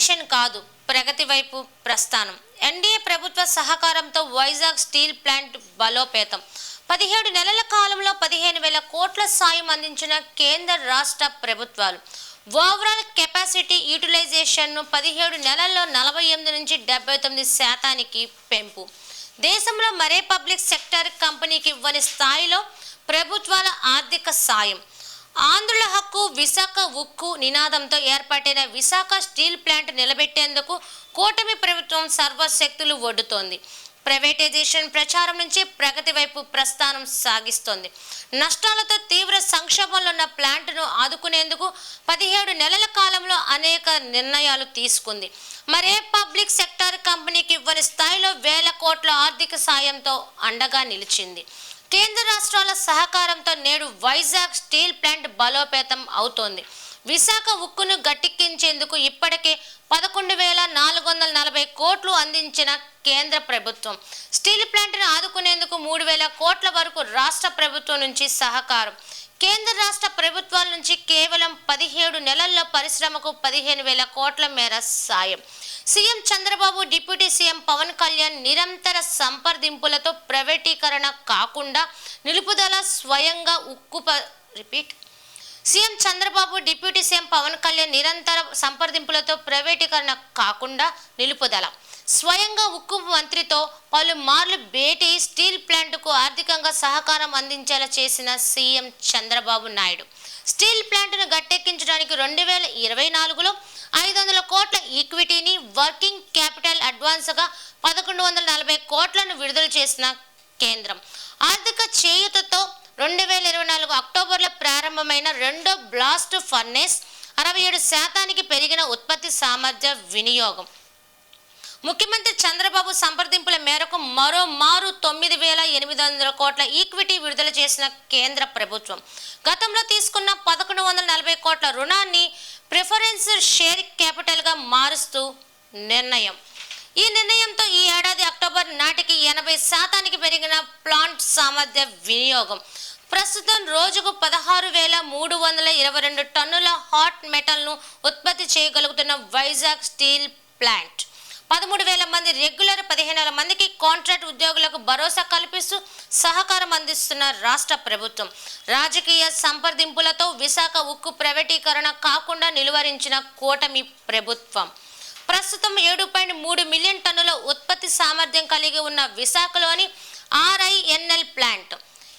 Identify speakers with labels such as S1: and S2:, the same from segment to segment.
S1: Privatisation కాదు ప్రగతి వైపు ప్రస్థానం. ఎన్డీఏ ప్రభుత్వ సహకారంతో వైజాగ్ స్టీల్ ప్లాంట్ బలోపేతం. పదిహేడు నెలల కాలంలో పదిహేను వేల కోట్ల సాయం అందించిన కేంద్ర రాష్ట్ర ప్రభుత్వాలు. ఓవరాల్ కెపాసిటీ యూటిలైజేషన్ను పదిహేడు నెలల్లో నలభై ఎనిమిది నుంచి డెబ్బై తొమ్మిది శాతానికి పెంపు. దేశంలో మరే పబ్లిక్ సెక్టర్ కంపెనీకి ఇవ్వని స్థాయిలో ప్రభుత్వాల ఆర్థిక సాయం. ఆంధ్రుల హక్కు విశాఖ ఉక్కు నినాదంతో ఏర్పాటైన విశాఖ స్టీల్ ప్లాంట్ నిలబెట్టేందుకు కూటమి ప్రభుత్వం సర్వశక్తులు ఒడ్డుతోంది. ప్రైవేటైజేషన్ ప్రచారం నుంచి ప్రగతి వైపు ప్రస్థానం సాగిస్తోంది. నష్టాలతో తీవ్ర సంక్షోభంలో ఉన్న ప్లాంట్ను ఆదుకునేందుకు పదిహేడు నెలల కాలంలో అనేక నిర్ణయాలు తీసుకుంది. మరే పబ్లిక్ సెక్టార్ కంపెనీకి ఇవ్వని స్థాయిలో వేల కోట్ల ఆర్థిక సాయంతో అండగా నిలిచింది. కేంద్ర రాష్ట్రాల సహకారంతో నేడు వైజాగ్ స్టీల్ ప్లాంట్ బలోపేతం అవుతోంది. విశాఖ ఉక్కును గట్టెక్కించేందుకు ఇప్పటికే పదకొండు వేల నాలుగు వందల నలభై కోట్లు అందించిన కేంద్ర ప్రభుత్వం. స్టీల్ ప్లాంట్ను ఆదుకునేందుకు మూడు వేల కోట్ల వరకు రాష్ట్ర ప్రభుత్వం నుంచి సహకారం. కేంద్ర రాష్ట్ర ప్రభుత్వాల నుంచి కేవలం పదిహేడు నెలల్లో పరిశ్రమకు పదిహేను వేల కోట్ల మేర సాయం. CM Chandrababu deputy CM Pawan Kalyan నిరంతర సంప్రదింపులతో ప్రైవేటీకరణ కాకుండా నిలుపుదల స్వయంగా ఉక్కు repeat. CM Chandrababu deputy CM Pawan Kalyan నిరంతర సంప్రదింపులతో ప్రైవేటీకరణ కాకుండా నిలుపుదల. స్వయంగా ఉక్కు మంత్రితో పలుమార్లు భేటీ స్టీల్ ప్లాంట్కు ఆర్థికంగా సహకారం అందించేలా చేసిన సీఎం చంద్రబాబు నాయుడు. స్టీల్ ప్లాంట్ను గట్టెక్కించడానికి రెండు వేల ఇరవై నాలుగులో ఐదు వందల కోట్ల ఈక్విటీని వర్కింగ్ క్యాపిటల్ అడ్వాన్స్గా పదకొండు వందల నలభై కోట్లను విడుదల చేసిన కేంద్రం. ఆర్థిక చేయూతతో రెండు వేల ఇరవై నాలుగు అక్టోబర్లో ప్రారంభమైన రెండో బ్లాస్ట్ ఫర్నేస్ అరవై ఏడు శాతానికి పెరిగిన ఉత్పత్తి సామర్థ్య వినియోగం. ముఖ్యమంత్రి చంద్రబాబు సంప్రదింపుల మేరకు మరో మారు తొమ్మిది వేల ఎనిమిది వందల కోట్ల ఈక్విటీ విడుదల చేసిన కేంద్ర ప్రభుత్వం. గతంలో తీసుకున్న పదకొండు వందల నలభై కోట్ల రుణాన్ని ప్రిఫరెన్స్ షేర్ క్యాపిటల్గా మారుస్తూ నిర్ణయం. ఈ నిర్ణయంతో ఈ ఏడాది అక్టోబర్ నాటికి ఎనభై శాతానికి పెరిగిన ప్లాంట్ సామర్థ్య వినియోగం. ప్రస్తుతం రోజుకు పదహారు వేల మూడు వందల ఇరవై రెండు టన్నుల హాట్ మెటల్ను ఉత్పత్తి చేయగలుగుతున్న వైజాగ్ స్టీల్ ప్లాంట్. పదమూడు వేల మంది రెగ్యులర్ పదిహేను వేల మందికి కాంట్రాక్ట్ ఉద్యోగులకు భరోసా కల్పిస్తూ సహకారం అందిస్తున్న రాష్ట్ర ప్రభుత్వం. రాజకీయ సంప్రదింపులతో విశాఖ ఉక్కు ప్రైవేటీకరణ కాకుండా నిలువరించిన కూటమి ప్రభుత్వం. ప్రస్తుతం ఏడు పాయింట్ మూడు మిలియన్ టన్నుల ఉత్పత్తి సామర్థ్యం కలిగి ఉన్న విశాఖలోని ఆర్ఐఎన్ఎల్ ప్లాంట్.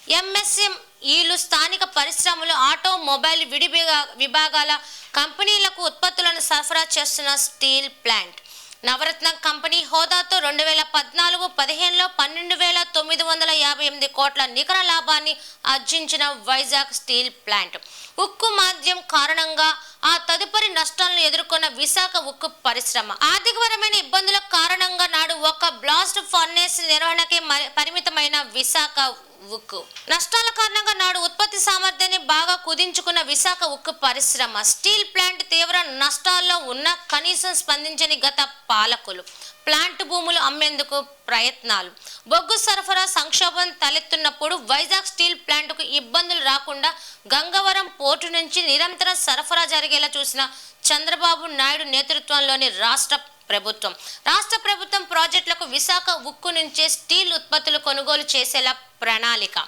S1: ఎంఎస్ఎంఈలు స్థానిక పరిశ్రమలు ఆటోమొబైల్ విడి విభా- విభాగాల కంపెనీలకు ఉత్పత్తులను సరఫరా చేస్తున్న స్టీల్ ప్లాంట్. నవరత్న కంపెనీ హోదాతో రెండు వేల పద్నాలుగు పదిహేనులో పన్నెండు వేల తొమ్మిది వందల యాభై ఎనిమిది కోట్ల నికర లాభాన్ని ఆర్జించిన వైజాగ్ స్టీల్ ప్లాంట్. ఉక్కు మాధ్యం కారణంగా ఆ తదుపరి నష్టాలను ఎదుర్కొన్న విశాఖ ఉక్కు పరిశ్రమ. ఆర్థికపరమైన ఇబ్బందుల కారణంగా నాడు ఒక బ్లాస్ట్ ఫర్నేస్ నిర్వహణకే మరి- పరిమితమైన విశాఖ ఉక్కు. నష్టాల కారణంగా నాడు ఉత్పత్తి సామర్థ్యాన్ని బాగా కుదించుకున్న విశాఖ ఉక్కు పరిశ్రమ. స్టీల్ ప్లాంట్ తీవ్ర నష్టాల్లో ఉన్న కనీసం స్పందించని గత పాలకులు. ప్లాంట్ భూములు అమ్మేందుకు ప్రయత్నాలు. బొగ్గు సరఫరా సంక్షోభం తలెత్తున్నప్పుడు వైజాగ్ స్టీల్ ప్లాంట్కు ఇబ్బందులు రాకుండా గంగవరం పోర్టు నుంచి నిరంతరం సరఫరా జరిగేలా చూసిన చంద్రబాబు నాయుడు నేతృత్వంలోని రాష్ట్ర ప్రభుత్వం. రాష్ట్ర ప్రభుత్వం ప్రాజెక్టులకు విశాఖ ఉక్కు నుంచే స్టీల్ ఉత్పత్తులు కొనుగోలు చేసేలా ప్రణాళిక.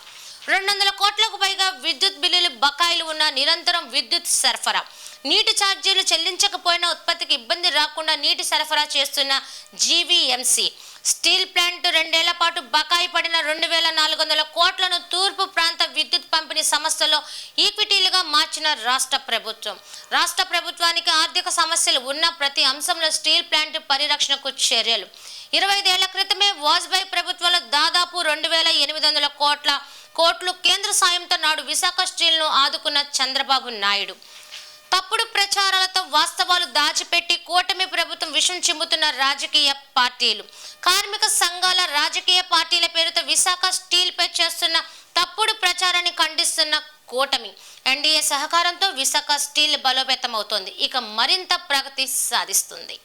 S1: రెండు వందల కోట్లకు పైగా విద్యుత్ బిల్లులు బకాయిలు ఉన్న నిరంతరం విద్యుత్ సరఫరా. నీటి ఛార్జీలు చెల్లించకపోయినా ఉత్పత్తికి ఇబ్బంది రాకుండా నీటి సరఫరా చేస్తున్న జీవీఎంసీ. స్టీల్ ప్లాంట్ రెండేళ్ళ పాటు బకాయి పడిన రెండు వేల నాలుగు వందల కోట్లను తూర్పు ప్రాంత విద్యుత్ పంపిణీ సంస్థలో ఈక్విటీలుగా మార్చిన రాష్ట్ర ప్రభుత్వం. రాష్ట్ర ప్రభుత్వానికి ఆర్థిక సమస్యలు ఉన్న ప్రతి అంశంలో స్టీల్ ప్లాంట్ పరిరక్షణకు చర్యలు. ఇరవై ఐదేళ్ళ క్రితమే వాజ్పేయి ప్రభుత్వంలో దాదాపు రెండు వేల ఎనిమిది వందల కోట్ల కోట్లు కేంద్ర సాయంతో నాడు విశాఖ స్టీల్ను ఆదుకున్న చంద్రబాబు నాయుడు. తప్పుడు ప్రచారాల వాస్తవాలు దాచిపెట్టి కూటమి ప్రభుత్వం విషం చిమ్ముతున్న రాజకీయ పార్టీలు. కార్మిక సంఘాల రాజకీయ పార్టీల పేరుతో విశాఖ స్టీల్ పై చేస్తున్న తప్పుడు ప్రచారాన్ని ఖండిస్తున్న కూటమి. ఎన్డీఏ సహకారంతో విశాఖ స్టీల్ బలోపేతమవుతోంది. ఇక మరింత ప్రగతి సాధిస్తుంది.